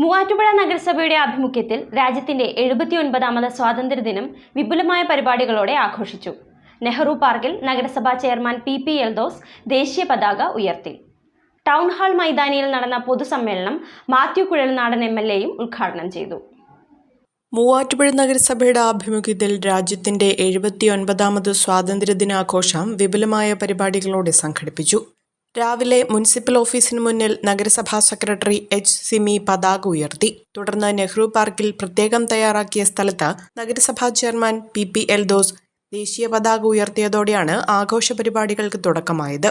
മൂവാറ്റുപുഴ നഗരസഭയുടെ ആഭിമുഖ്യത്തിൽ രാജ്യത്തിന്റെ എഴുപത്തിയൊൻപതാമത് സ്വാതന്ത്ര്യദിനം വിപുലമായ പരിപാടികളോടെ ആഘോഷിച്ചു. നെഹ്റു പാർക്കിൽ നഗരസഭാ ചെയർമാൻ പി പി എൽദോസ് ദേശീയ പതാക ഉയർത്തി. ടൗൺ ഹാൾ മൈതാനിയിൽ നടന്ന പൊതുസമ്മേളനം മാത്യു കുഴൽനാടൻ എം എൽ എയും ഉദ്ഘാടനം ചെയ്തു. മൂവാറ്റുപുഴ നഗരസഭയുടെ ആഭിമുഖ്യത്തിൽ രാജ്യത്തിന്റെ എഴുപത്തിയൊൻപതാമത് സ്വാതന്ത്ര്യദിനാഘോഷം വിപുലമായ പരിപാടികളോടെ സംഘടിപ്പിച്ചു. രാവിലെ മുനിസിപ്പൽ ഓഫീസിന് മുന്നിൽ നഗരസഭാ സെക്രട്ടറി എച്ച് സിമി പതാക ഉയർത്തി. തുടർന്ന് നെഹ്റു പാർക്കിൽ പ്രത്യേകം തയ്യാറാക്കിയ സ്ഥലത്ത് നഗരസഭാ chairman P P L those ദേശീയ പതാക ഉയർത്തിയതോടെയാണ് ആഘോഷ പരിപാടികൾക്ക് തുടക്കമായത്.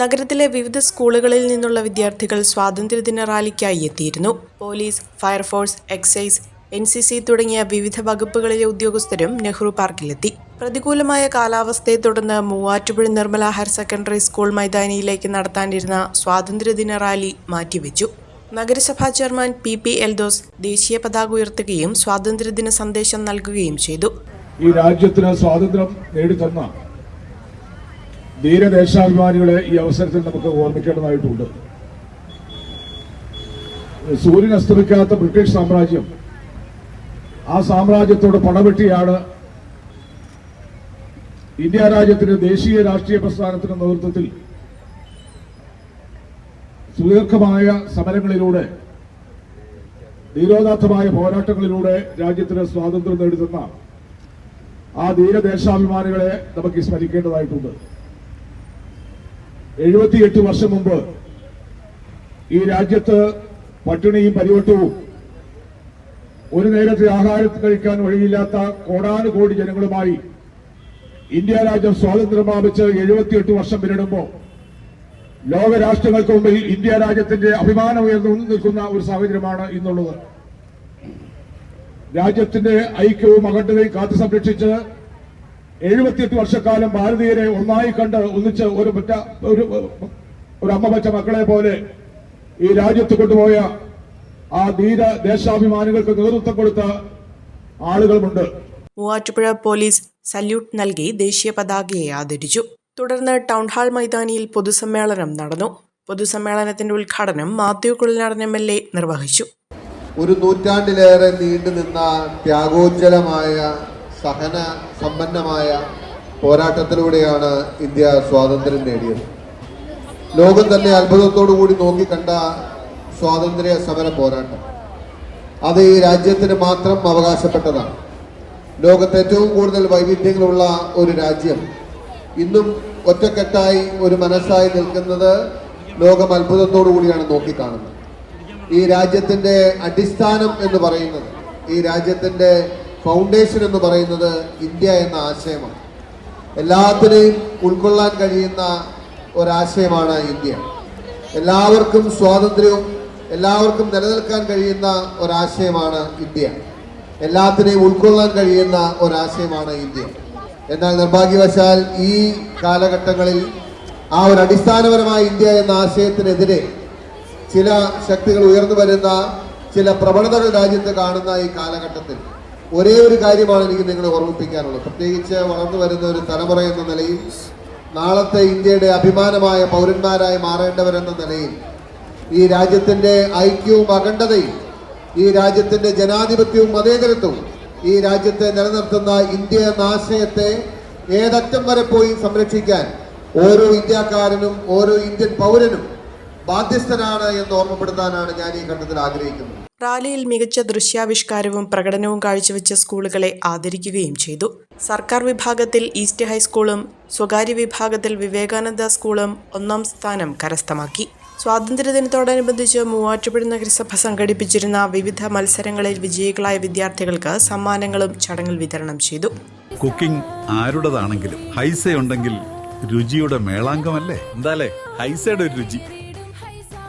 നഗരത്തിലെ വിവിധ സ്കൂളുകളിൽ നിന്നുള്ള വിദ്യാർത്ഥികൾ സ്വാതന്ത്ര്യദിന റാലിക്കായി എത്തിയിരുന്നു. Police fire force excise N C C തുടങ്ങിയ വിവിധ വകുപ്പുകളിലെ ഉദ്യോഗസ്ഥരും നെഹ്റു പാർക്കിലെത്തി. പ്രതികൂലമായ കാലാവസ്ഥയെ തുടർന്ന് Muvattupuzha Nirmala higher secondary school മൈതാനിയിലേക്ക് നടത്താനിരുന്ന സ്വാതന്ത്ര്യദിന റാലി മാറ്റിവെച്ചു. നഗരസഭാ ചെയർമാൻ പി പി എൽദോസ് ദേശീയ പതാക ഉയർത്തുകയും സ്വാതന്ത്ര്യദിന സന്ദേശം നൽകുകയും ചെയ്തു. ഈ രാജ്യത്തിന് സ്വാതന്ത്ര്യം നേടിത്തന്ന ധീരദേശാഭിമാനികളെ ഈ അവസരത്തിൽ നമുക്ക് ഓർമ്മിക്കേണ്ടതായിട്ടുണ്ട്. സൂര്യൻ അസ്തമിക്കാത്ത ബ്രിട്ടീഷ് സാമ്രാജ്യം ആ സാമ്രാജ്യത്തോട് പടവെട്ടിയാണ് ഇന്ത്യ രാജ്യത്തിന്റെ ദേശീയ രാഷ്ട്രീയ പ്രസ്ഥാനത്തിന്റെ നേതൃത്വത്തിൽ സുദീർഘമായ സമരങ്ങളിലൂടെ ധീരോദാത്തമായ പോരാട്ടങ്ങളിലൂടെ രാജ്യത്തിന് സ്വാതന്ത്ര്യം നേടിത്തുന്ന ആ ധീരദേശാഭിമാനികളെ നമുക്ക് സ്മരിക്കേണ്ടതായിട്ടുണ്ട്. എഴുപത്തിയെട്ട് വർഷം മുമ്പ് ഈ രാജ്യത്ത് പട്ടിണിയും പരിവട്ടവും ഒരു നേരത്തെ ആഹാരം കഴിക്കാൻ വഴിയില്ലാത്ത കോടാനുകോടി ജനങ്ങളുമായി ഇന്ത്യ രാജ്യം സ്വാതന്ത്ര്യം പ്രാപിച്ച് എഴുപത്തിയെട്ട് വർഷം പിന്നിടുമ്പോൾ ലോകരാഷ്ട്രങ്ങൾക്ക് മുമ്പിൽ ഇന്ത്യ രാജ്യത്തിന്റെ അഭിമാനം ഉയർന്നു നിൽക്കുന്ന ഒരു സാഹചര്യമാണ് ഇന്നുള്ളത്. രാജ്യത്തിന്റെ ഐക്യവും അഖണ്ഡതയും കാത്തു സംരക്ഷിച്ച് എഴുപത്തിയെട്ട് വർഷക്കാലം ഭാരതീയരെ ഒന്നായി കണ്ട് ഒന്നിച്ച് ഒരു പറ്റ ഒരു ഒരു അമ്മ വച്ച മക്കളെ പോലെ ഈ രാജ്യത്ത് കൊണ്ടുപോയ ആ ധീര ദേശാഭിമാനികൾക്ക് നേതൃത്വം കൊടുത്ത ആളുകളുമുണ്ട്. മൂവാറ്റുപുഴ പോലീസ് സല്യൂട്ട് നൽകി ദേശീയ പതാകയെ ആദരിച്ചു. തുടർന്ന് ടൗൺ ഹാൾ മൈതാനിയിൽ പൊതുസമ്മേളനം നടന്നു. പൊതുസമ്മേളനത്തിന്റെ ഉദ്ഘാടനം Mathew Kulanadan M L A നിർവഹിച്ചു. ഒരു നൂറ്റാണ്ടിലേറെ നീണ്ടുനിന്ന ത്യാഗോജ്ജലമായ സഹന സമ്പന്നമായ പോരാട്ടത്തിലൂടെയാണ് ഇന്ത്യ സ്വാതന്ത്ര്യം നേടിയത്. ലോകം തന്നെ അത്ഭുതത്തോടു കൂടി നോക്കിക്കണ്ട സ്വാതന്ത്ര്യ സമര പോരാട്ടം. അത് ഈ രാജ്യത്തിന് മാത്രം അവകാശപ്പെട്ടതാണ്. ലോകത്ത് ഏറ്റവും കൂടുതൽ വൈവിധ്യങ്ങളുള്ള ഒരു രാജ്യം. ഇന്നും ഒറ്റക്കെട്ടായി ഒരു മനസ്സായി നിൽക്കുന്നത് ലോകം അത്ഭുതത്തോടു കൂടിയാണ് നോക്കിക്കാണുന്നത്. ഈ രാജ്യത്തിന്റെ അടിസ്ഥാനം എന്ന് പറയുന്നത് ഈ രാജ്യത്തിന്റെ ഫൗണ്ടേഷൻ എന്ന് പറയുന്നത് ഇന്ത്യ എന്ന ആശയമാണ്. എല്ലാത്തിനെയും ഉൾക്കൊള്ളാൻ കഴിയുന്ന ഒരാശയമാണ് ഇന്ത്യ. എല്ലാവർക്കും സ്വാതന്ത്ര്യവും എല്ലാവർക്കും നിലനിൽക്കാൻ കഴിയുന്ന ഒരാശയമാണ് ഇന്ത്യ. എല്ലാത്തിനെയും ഉൾക്കൊള്ളാൻ കഴിയുന്ന ഒരാശയമാണ് ഇന്ത്യ. എന്നാൽ നിർഭാഗ്യവശാൽ ഈ കാലഘട്ടങ്ങളിൽ ആ ഒരു അടിസ്ഥാനപരമായ ഇന്ത്യ എന്ന ആശയത്തിനെതിരെ ചില ശക്തികൾ ഉയർന്നു വരുന്ന ചില പ്രവണതകൾ രാജ്യത്ത് കാണുന്ന ഈ കാലഘട്ടത്തിൽ ഒരേ ഒരു കാര്യമാണ് എനിക്ക് നിങ്ങളെ ഓർമ്മിപ്പിക്കാനുള്ളത്. പ്രത്യേകിച്ച് വളർന്നു വരുന്ന ഒരു തലമുറ എന്ന നിലയിൽ നാളത്തെ ഇന്ത്യയുടെ അഭിമാനമായ പൗരന്മാരായി മാറേണ്ടവരെന്ന നിലയിൽ ഈ രാജ്യത്തിന്റെ ഐക്യവും അഖണ്ഡതയും ഈ രാജ്യത്തിന്റെ ജനാധിപത്യവും മതേതരത്വവും ഈ രാജ്യത്തെ നിലനിർത്തുന്ന ഇന്ത്യ എന്ന ആശയത്തെ ഏതറ്റം വരെ പോയി സംരക്ഷിക്കാൻ ഓരോ ഇന്ത്യക്കാരനും ഓരോ ഇന്ത്യൻ പൗരനും ബാധ്യസ്ഥനാണ് എന്ന് ഓർമ്മപ്പെടുത്താനാണ് ഞാൻ ഈ ഘട്ടത്തിൽ ആഗ്രഹിക്കുന്നത്. റാലിയിൽ മികച്ച ദൃശ്യാവിഷ്കാരവും പ്രകടനവും കാഴ്ചവെച്ച സ്കൂളുകളെ ആദരിക്കുകയും ചെയ്തു. സർക്കാർ വിഭാഗത്തിൽ ഈസ്റ്റ് ഹൈസ്കൂളും സ്വകാര്യ വിഭാഗത്തിൽ വിവേകാനന്ദ സ്കൂളും ഒന്നാം സ്ഥാനം കരസ്ഥമാക്കി. സ്വാതന്ത്ര്യദിനത്തോടനുബന്ധിച്ച് മൂവാറ്റുപുഴ നഗരസഭ സംഘടിപ്പിച്ചിരുന്ന വിവിധ മത്സരങ്ങളിൽ വിജയികളായ വിദ്യാർത്ഥികൾക്ക് സമ്മാനങ്ങളും ചടങ്ങിൽ വിതരണം ചെയ്തു. കുക്കിംഗ് ആരുടേതാണെങ്കിലും ഹൈസ ഉണ്ടെങ്കിൽ രുചിയുടെ മേളാങ്കമല്ലേ എന്താലേ? ഹൈസയുടെ ഒരു രുചി.